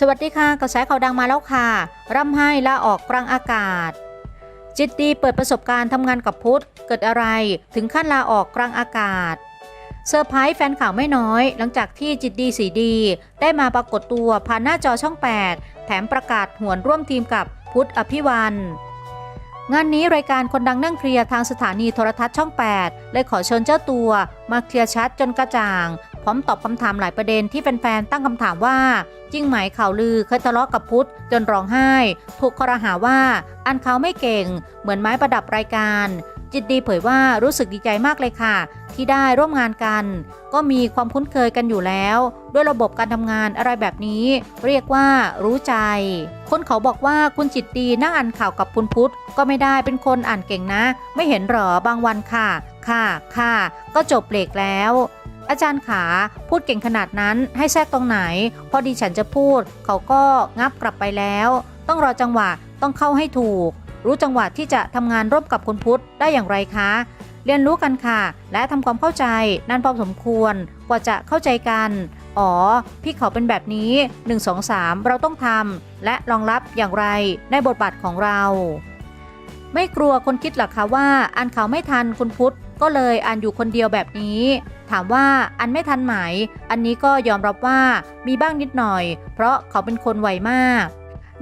สวัสดีค่ะ กระแสข่าวดังมาแล้วค่ะ ร่ำไห้ลาออกกลางอากาศ จิตดีเปิดประสบการณ์ทำงานกับพุทธ เกิดอะไรถึงขั้นลาออกกลางอากาศเซอร์ไพรส์แฟนข่าวไม่น้อย หลังจากที่จิตดีสีดี ได้มาปรากฏตัวผ่านหน้าจอช่อง 8 แถมประกาศหวนร่วมทีมกับพุทธอภิวันงานนี้รายการคนดังนั่งเคลียร์ทางสถานีโทรทัศน์ช่อง 8 เลยขอเชิญเจ้าตัว มาเคลียร์ชัดจนกระจ่าง ร้อมตอบคำถามหลายประเด็นที่แฟนๆ ตั้งคำถามว่า จริงไหมข่าวลือเคยทะเลาะกับพุทธจนร้องไห้ ถูกคอรหาว่าอันเขาไม่เก่ง เหมือนไม้ประดับรายการ จิตดีเผยว่ารู้สึกดีใจมากเลยค่ะ ที่ได้ร่วมงานกัน ก็มีความคุ้นเคยกันอยู่แล้ว ด้วยระบบการทำงานอะไรแบบนี้ เรียกว่ารู้ใจ คนเขาบอกว่าคุณจิตดีนั่งอ่านข่าวกับคุณพุทธก็ไม่ได้เป็นคนอ่านเก่งนะ ไม่เห็นหรอบางวันค่ะ ค่ะค่ะก็จบเบรกแล้ว อาจารย์ขาพูดเก่งขนาดนั้นให้แทรกตรงไหน พอดีฉันจะพูด เขาก็งับกลับไปแล้ว ต้องรอจังหวะต้องเข้าให้ถูก รู้จังหวะที่จะทำงานร่วมกับคุณพุทธได้อย่างไรคะ เรียนรู้กันค่ะ และทำความเข้าใจนานพอสมควรกว่าจะเข้าใจกัน อ๋อ พี่เขาเป็นแบบนี้ 1 2 3 เราต้องทำและรองรับอย่างไรในบทบาทของเราไม่กลัวคนคิดหรอคะว่าอ่านข่าวไม่ทันคุณพุทธก็เลยอ่านอยู่คนเดียวแบบนี้ ถามว่าอันไม่ทันไหม อันนี้ก็ยอมรับว่ามีบ้างนิดหน่อย เพราะเขาเป็นคนไวมาก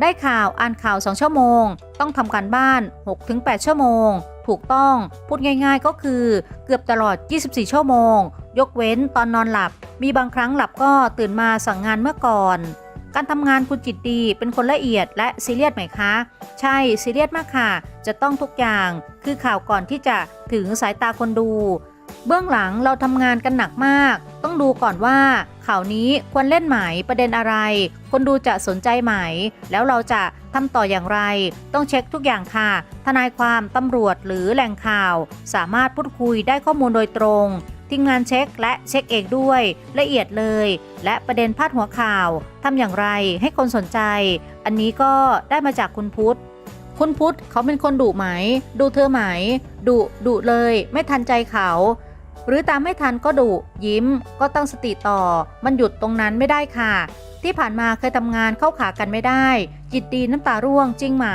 ได้ข่าวอ่านข่าว 2 ชั่วโมง ต้องทำการบ้าน 6-8 ชั่วโมง ถูกต้องพูดง่ายๆก็คือเกือบตลอด 24 ชั่วโมง ยกเว้นตอนนอนหลับ มีบางครั้งหลับก็ตื่นมาสั่งงานเมื่อก่อนการทำงานคุณจิตดีเป็นคนละเอียดและซีเรียสไหมคะ ใช่ซีเรียสมากค่ะ จะต้องทุกอย่าง คือข่าวก่อนที่จะถึงสายตาคนดู เบื้องหลังเราทำงานกันหนักมาก ต้องดูก่อนว่าข่าวนี้ควรเล่นไหมประเด็นอะไร คนดูจะสนใจไหม แล้วเราจะทำต่ออย่างไร ต้องเช็คทุกอย่างค่ะ ทนายความตำรวจหรือแหล่งข่าว สามารถพูดคุยได้ข้อมูลโดยตรงทีมงานเช็คและเช็คเองด้วย ละเอียดเลย และประเด็นพาดหัวข่าวทำอย่างไรให้คนสนใจ อันนี้ก็ได้มาจากคุณพุทธคุณพุทธเขาเป็นคนดุไหม ดูเธอไหม ดุดุเลย ไม่ทันใจเขา หรือตามไม่ทันก็ดุยิ้ม ก็ตั้งสติต่อ มันหยุดตรงนั้นไม่ได้ค่ะ ที่ผ่านมาเคยทำงานเข้าขากันไม่ได้ จิตดีน้ำตาร่วงจริงไหม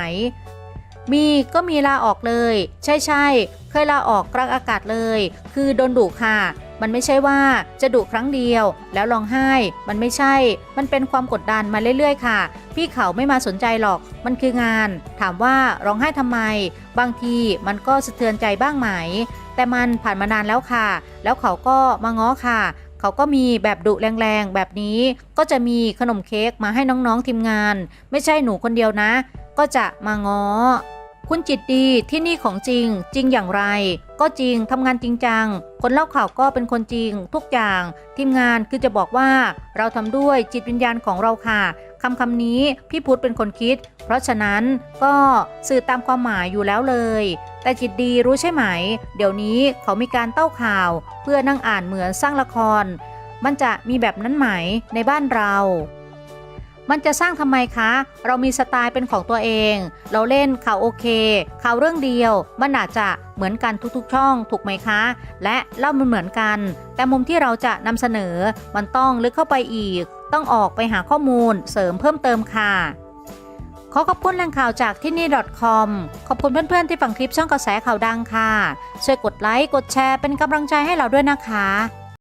มีก็มีลาออกเลย ใช่ใช่เคยลาออกกลางอากาศเลย คือโดนดุค่ะ มันไม่ใช่ว่าจะดุครั้งเดียว แล้วร้องไห้ มันไม่ใช่ มันเป็นความกดดันมาเรื่อยๆ ค่ะ พี่เขาไม่มาสนใจหรอก มันคืองาน ถามว่าร้องไห้ทำไม บางทีมันก็สะเทือนใจบ้างไหม แต่มันผ่านมานานแล้วค่ะ แล้วเขาก็มาง้อค่ะเขาก็มีแบบดุแรงๆ แบบนี้ก็จะมีขนมเค้กมาให้น้องๆทีมงาน ไม่ใช่หนูคนเดียวนะก็จะมาง้อ คุณจิตดีที่นี่ของจริง จริงอย่างไร ก็จริงทำงานจริงจัง คนเล่าข่าวก็เป็นคนจริง ทุกอย่าง ทีมงานคือจะบอกว่า เราทำด้วยจิตวิญญาณของเราค่ะคำคำนี้พี่พุทธเป็นคนคิด เพราะฉะนั้นก็สื่อตามความหมายอยู่แล้วเลย แต่จิตดีรู้ใช่ไหม เดี๋ยวนี้เขามีการเต้าข่าว เพื่อนั่งอ่านเหมือนสร้างละคร มันจะมีแบบนั้นไหมในบ้านเรา มันจะสร้างทำไมคะ เรามีสไตล์เป็นของตัวเอง เราเล่นข่าวโอเคข่าวเรื่องเดียว มันอาจจะเหมือนกันทุกๆ ช่องถูกไหมคะ และเล่ามันเหมือนกัน แต่มุมที่เราจะนำเสนอ มันต้องลึกเข้าไปอีก ต้องออกไปหาข้อมูลเสริมเพิ่มเติมค่ะขอขอบคุณแหล่งข่าวจากที่นี่ .com ขอบคุณเพื่อนๆที่ฟังคลิปช่องกระแสข่าวดังค่ะ ช่วยกดไลค์ กดแชร์เป็นกำลังใจให้เราด้วยนะคะ